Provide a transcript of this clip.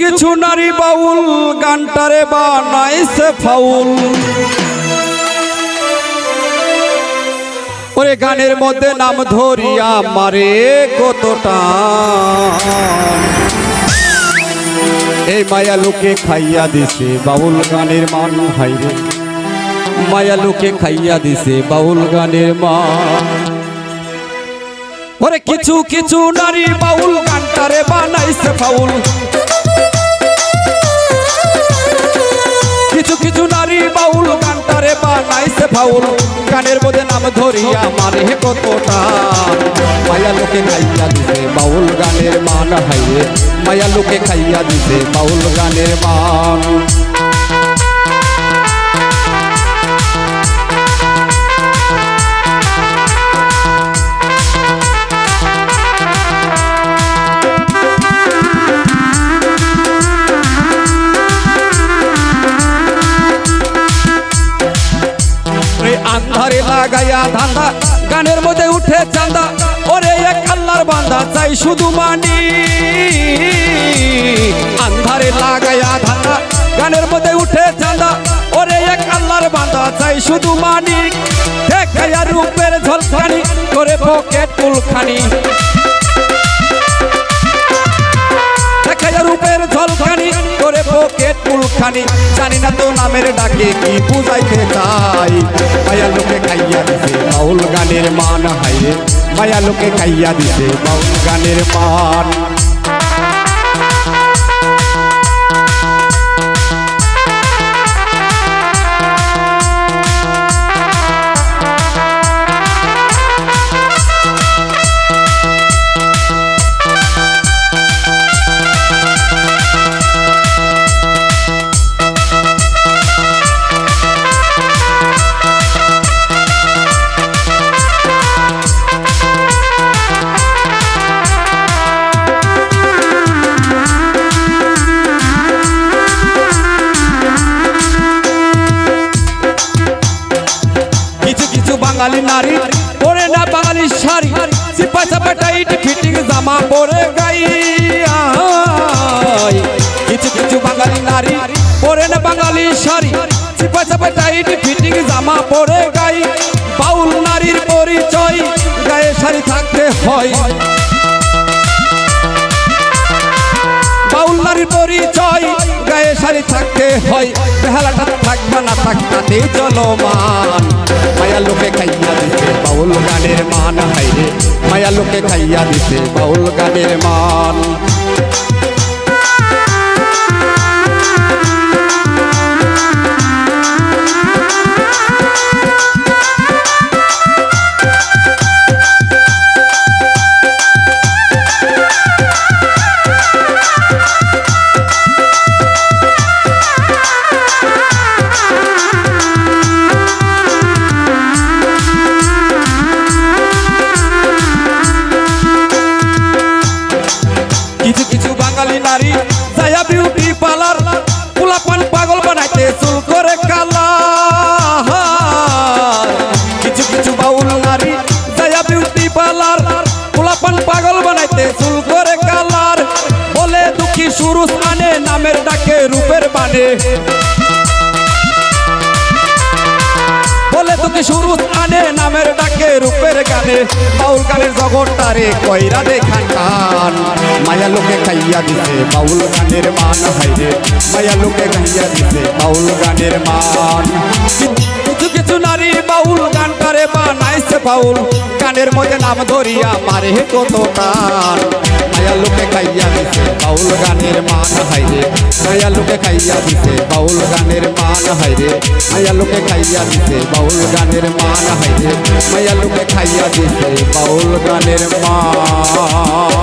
কিছু নারী বাউল গানটারে বানাইছে ফাউল। ওরে গানের মধ্যে নাম ধরিয়া মারে কতটা। এই মায়া লোকে খাইয়া দিছে, বাউল গানের মান হাইরে মায়া লোকে খাইয়া দিছে, বাউল গানের মান। ওরে কিছু কিছু নারী বাউল গানটারে বানাইছে ফাউল। কিছু কিছু নারী বাউল গানটারে বানাইছে ফাউল। গানের মধ্যে নাম ধরিয়া মানে কতটা। মায়া লোকে খাইয়া দিছে বাউল গানের মান। হাইয়ে মায়া লোকে খাইয়া দিছে বাউল গানের মান। লাগাইয়া ধান্দা। গানের মধ্যে উঠে চান্দা। ওরে এক আল্লাহর বান্দা, চাই শুধু মানি। আন্ধারে লাগাইয়া ধান্দা। গানের মধ্যে উঠে চান্দা। ওরে এক আল্লাহর বান্দা, চাই শুধু মানি। দেখাইয়া রূপের ঝলকানি, করে পকেট কুলখানি রূপের ঝলকানি করে পকেট ফুলখানি। জানি না তো নামের ডাকে কি বুঝাইতে চাই। মায়া লোকে খাইয়া দিছে বাউল গানের মান হাইরে মায়া লোকে খাইয়া দিছে বাউল গানের মান। না বাঙালি শাড়ি। চিপা চাপা টাইট ফিটিং জামা পরে গাই। কিছু কিছু বাঙালি নারী পরে না বাঙালি শাড়ি। চিপা চাপা টাইট ফিটিং জামা পরে গাই। বাউল নারীর পরিচয়, গায়ে শাড়ি থাকতে হয়। বাউল নারীর পরিচয় শাড়ি থাকতে হয় বেহালাটা থাকবে না থাকতে চলমান। মায়া লোকে খাইয়া দিতে, বাউল গানের মান হাইরে মায়া লোকে খাইয়া দিতে, বাউল গানের মান। আনে নামের ডাকে, রূপের বানে বলে তোকে আনে নামের ডাকে, রূপের গানে। বাউল গানের জগৎটারে কইরা দেখান কান। মায়া লোকে খাইয়া দিছে, বাউল গানের মান। হাইরে মায়া লোকে খাইয়া দিছে, বাউল গানের মান। কিছু কিছু নারী বাউল গানটারে বানাইছে বাউল। গানের মধ্যে নাম ধরিয়া মারে কত কান মায়া লোকে বাউল গানের মান হাইরে মায়া লোকে খাইয়া দিতে বাউল গানের মান হাইরে মায়া লোকে খাইয়া দিতে বাউল গানের মান হাইরে মায়া লোকে খাইয়া দিতে বাউল গানের মান।